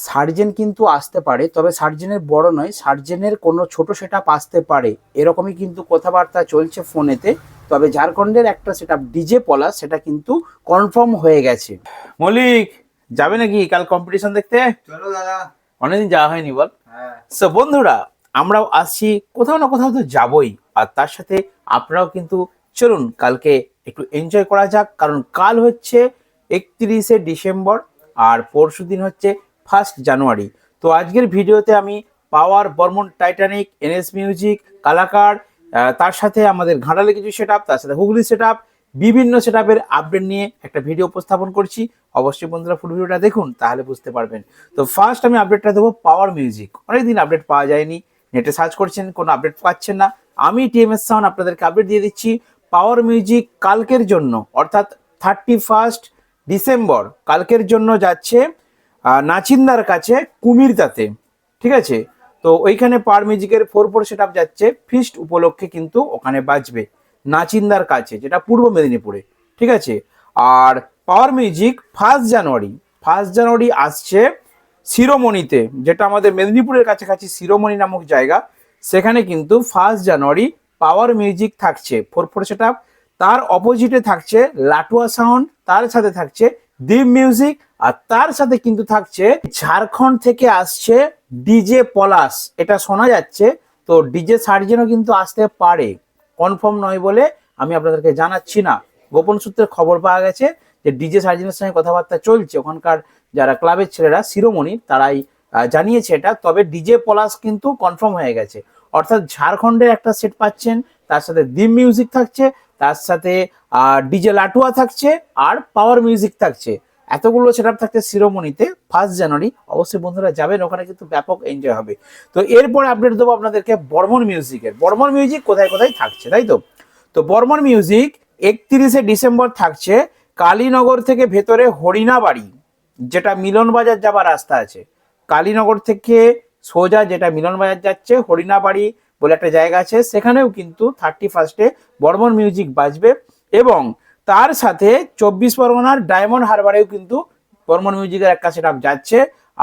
Surgeon কিন্তু আসতে পারে তবে সার্জেনের বড় নয় সার্জেনের কোনো ছোট সেট আসতে পারে। এরকমই কিন্তু কথাবার্তা চলছে ফোনেতে তবে ঝাড়খণ্ডের একটা সেটা ডিজে পলা সেটা কিন্তু কনফার্ম হয়ে গেছে। মলিক যাবে নাকি কাল কম্পিটিশন দেখতে? চলো দাদা। অনেকদিন যাওয়া হয়নি বল। হ্যাঁ। সো বন্ধুরা আমরাও আসছি কোথাও না কোথাও তো যাবই আর তার সাথে আপনারাও কিন্তু চলুন কালকে একটু এনজয় করা যাক কারণ কাল হচ্ছে একত্রিশে ডিসেম্বর আর পরশু দিন হচ্ছে ফার্স্ট জানুয়ারি। তো আজকের ভিডিওতে আমি power Barman Titanic, NS music, Kalakar তার সাথে আমাদের ঘাটালে কিছু সেট তার সাথে হুগলি সেট বিভিন্ন সেট আপডেট নিয়ে একটা ভিডিও উপস্থাপন করছি। অবশ্যই বন্ধুরা ফুল ভিডিওটা দেখুন, তাহলে বুঝতে পারবেন। তো ফার্স্ট আমি আপডেটটা দেবো পাওয়ার মিউজিক অনেকদিন আপডেট পাওয়া যায়নি নেটে সার্চ করছেন, কোনো আপডেট পাচ্ছেন না। আমি টিএমএস সাউন্ড আপনাদেরকে আপডেট দিয়ে দিচ্ছি পাওয়ার মিউজিক কালকের জন্য, অর্থাৎ থার্টি ফার্স্ট ডিসেম্বর কালকের জন্য যাচ্ছে নাচিন্দার কাছে কুমিরতাতে ঠিক আছে? তো ওইখানে পাওয়ার মিউজিকের ফোর ফোর সেট আপ যাচ্ছে ফিস্ট উপলক্ষে কিন্তু ওখানে বাজবে নাচিন্দার কাছে, যেটা পূর্ব মেদিনীপুরে, ঠিক আছে? আর power music first January first January আসছে শিরোমণিতে, যেটা আমাদের মেদিনীপুরের কাছাকাছি শিরোমণি নামক জায়গা, সেখানে কিন্তু ফার্স্ট জানুয়ারি পাওয়ার মিউজিক থাকছে ফোর ফোর সেট আপ তার অপোজিটে থাকছে লাটুয়া সাউন্ড তার সাথে থাকছে ডিপ মিউজিক আর তার সাথে কিন্তু থাকছে ঝাড়খণ্ড থেকে আসছে ডিজে পলাশ। এটা শোনা যাচ্ছে। তো ডিজে সার্জেনও কিন্তু আসতে পারে। কনফার্ম নয় বলে আমি আপনাদেরকে জানাচ্ছি না। গোপন সূত্রে খবর পাওয়া গেছে যে ডিজে সার্জেনের সঙ্গে কথাবার্তা চলছে। ওখানকার যারা ক্লাবের ছেলেরা, শিরোমণি, তারাই জানিয়েছে এটা। তবে ডিজে পলাশ কিন্তু কনফার্ম হয়ে গেছে। অর্থাৎ ঝাড়খণ্ডের একটা সেট পাচ্ছেন। তার সাথে দিম মিউজিক থাকছে। তার সাথে ডিজে লাটুয়া থাকছে। আর পাওয়ার মিউজিক থাকছে। এতগুলো সেট আপ থাকছে শিরোমণিতে ফার্স্ট জানুয়ারি অবশ্যই বন্ধুরা যাবেন, ওখানে কিন্তু ব্যাপক এনজয় হবে। তো এরপরে আপডেট দেবো আপনাদেরকে বর্মন মিউজিকের বর্মন মিউজিক কোথায় কোথায় থাকছে, তাই তো? তো বর্মন মিউজিক একত্রিশে ডিসেম্বর থাকছে কালীনগর থেকে ভেতরে হরিণাবাড়ি, যেটা মিলন বাজার যাবার রাস্তা আছে। কালীনগর থেকে সোজা যেটা মিলন বাজার যাচ্ছে, হরিণাবাড়ি বলে একটা জায়গা আছে। সেখানেও কিন্তু থার্টি ফার্স্টে বর্মন মিউজিক বাজবে এবং তার সাথে চব্বিশ পরগনার ডায়মন্ড হারবারেও কিন্তু বর্মন মিউজিকের একটা সেট যাচ্ছে।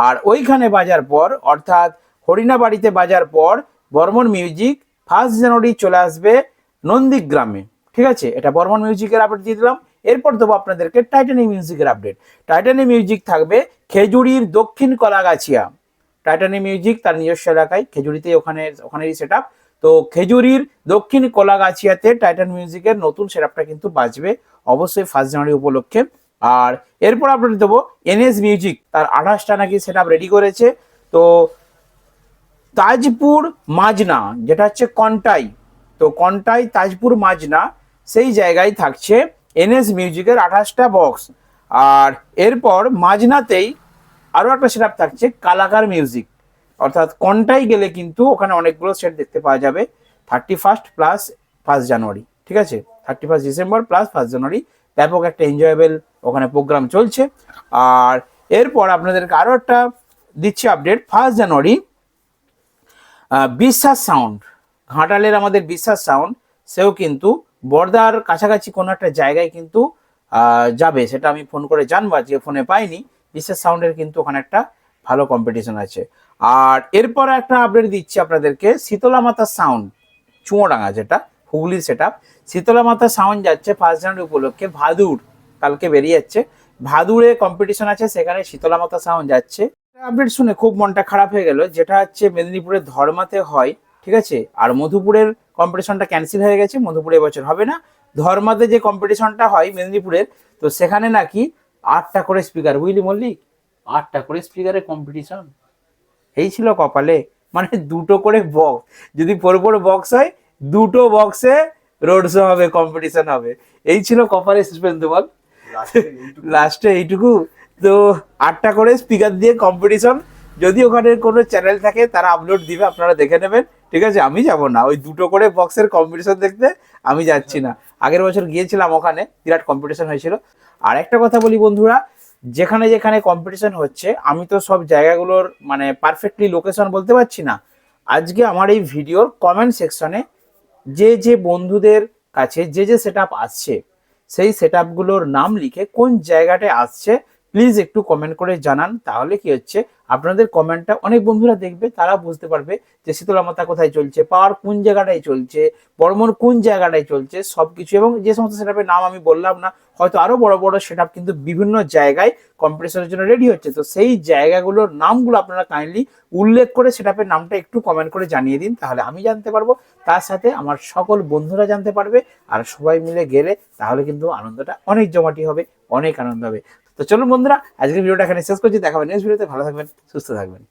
আর ওইখানে বাজার পর, অর্থাৎ হরিণাবাড়িতে বাজার পর, বর্মন মিউজিক ফার্স্ট জানুয়ারি চলে আসবে নন্দীগ্রামে। ঠিক আছে? এটা বর্মন মিউজিকের আপডেট দিয়ে দিলাম। এরপর দেবো আপনাদেরকে টাইটানি মিউজিকের আপডেট টাইটানি মিউজিক থাকবে খেজুরির দক্ষিণ কলাগাছিয়া। টাইটানি মিউজিক তার নিজস্ব এলাকায় খেজুরিতে ওখানে, ওখানেরই সেট তো খেজুরির দক্ষিণ কলাগাছিয়াতে টাইটান মিউজিকের নতুন সেটআপটা কিন্তু বাজবে, অবশ্যই ফার্স্ট জানুয়ারি উপলক্ষে। আর এরপর আপডেট দেবো এনএস মিউজিক তার আঠাশটা নাকি সেট রেডি করেছে। তো তাজপুর মাজনা, যেটা হচ্ছে কন্টাই, তো কন্টাই তাজপুর মাজনা, সেই জায়গায় থাকছে এনএস মিউজিকের আঠাশটা বক্স আর এরপর মাজনাতেই আরও একটা সেট থাকছে কালাকার মিউজিক অর্থাৎ কন্টাই গেলে কিন্তু ওখানে অনেকগুলো সেট দেখতে পাওয়া যাবে। Thirty first plus first January ঠিক আছে? Thirty first December plus first January ব্যাপক একটা এনজয়েবল ওখানে প্রোগ্রাম চলছে। আর এরপর আপনাদেরকে আরও একটা দিচ্ছি আপডেট ফার্স্ট জানুয়ারি বিশ্বাস সাউন্ড ঘাটালের আমাদের বিশ্বাস সাউন্ড সেও কিন্তু বর্দার কাছাকাছি কোনো একটা জায়গায় কিন্তু যাবে, সেটা আমি ফোন করে জানব, আজকে ফোনে পাইনি। বিশ্বাস সাউন্ডের কিন্তু ওখানে একটা ভালো কম্পিটিশন আছে। আর এরপর একটা আপডেট দিচ্ছি আপনাদেরকে, শীতলা মাতা সাউন্ড চুঁয়োডাঙ্গা যেটা হুগলি সেট আপ শীতলা মাতা সাউন্ড যাচ্ছে ফার্স্ট জানুয়ারি উপলক্ষে ভাদুর কালকে বেরিয়ে যাচ্ছে। ভাদুরে কম্পিটিশন আছে, সেখানে শীতলা মাতা সাউন্ড যাচ্ছে। আপডেট শুনে খুব মনটা খারাপ হয়ে গেল, যেটা হচ্ছে মেদিনীপুরের ধর্মাতে হয়, ঠিক আছে? আর মধুপুরের কম্পিটিশনটা ক্যান্সেল হয়ে গেছে, মধুপুরে এবছর হবে না। ধর্মাতে যে কম্পিটিশনটা হয় মেদিনীপুরের, তো সেখানে নাকি আটটা করে স্পিকার বুঝলি মল্লিক? আটটা করে স্পিকারের কম্পিটিশন এই ছিল কপালে। মানে দুটো করে বক্স যদি পর পর বক্স হয় দুটো বক্সে রোড শো হবে কম্পিটিশন হবে। এই ছিল কপালে সুস্পেন্দ বল। লাস্টে এইটুকু। তো আটটা করে স্পিকার দিয়ে কম্পিটিশন যদি ওখানে কোনো চ্যানেল থাকে তারা আপলোড দিবে আপনারা দেখে নেবেন। ঠিক আছে আমি যাব না। ওই দুটো করে বক্সের কম্পিটিশন দেখতে আমি যাচ্ছি না। আগের বছর গিয়েছিলাম ওখানে বিরাট কম্পিটিশন হয়েছিল। আর একটা কথা বলি বন্ধুরা যেখানে যেখানে কম্পিটিশন হচ্ছে, আমি তো সব জায়গাগুলোর মানে পারফেক্টলি লোকেশন বলতে পারছি না। আজকে আমার এই ভিডিওর কমেন্ট সেকশনে যে যে বন্ধুদের কাছে যে যে সেট আসছে, সেই সেট নাম লিখে কোন জায়গাটায় আসছে প্লিজ একটু কমেন্ট করে জানান, তাহলে কি হচ্ছে? আপনাদের কমেন্টটা অনেক বন্ধুরা দেখবে, তারা বুঝতে পারবে যে শীতলা মাতা কোথায় চলছে, পাওয়ার কোন জায়গাটায় চলছে, বর্মন কোন জায়গাটায় চলছে, সবকিছু এবং যে সমস্ত সেটআপের নাম আমি বললাম না, হয়তো আরও বড় বড় সেটআপ কিন্তু বিভিন্ন জায়গায় কম্পিটিশনের জন্য রেডি হচ্ছে। তো সেই জায়গাগুলোর নামগুলো আপনারা কাইন্ডলি উল্লেখ করে সেটআপের নামটা একটু কমেন্ট করে জানিয়ে দিন, তাহলে আমি জানতে পারব। তার সাথে আমার সকল বন্ধুরা জানতে পারবে, আর সবাই মিলে গেলে তাহলে কিন্তু আনন্দটা অনেক জমাটি হবে, অনেক আনন্দ হবে। তো চলুন বন্ধুরা, আজকের ভিডিওটা এখানে শেষ করছি। দেখাবেন নেক্সট ভিডিওতে ভালো থাকবেন, সুস্থ থাকবেন।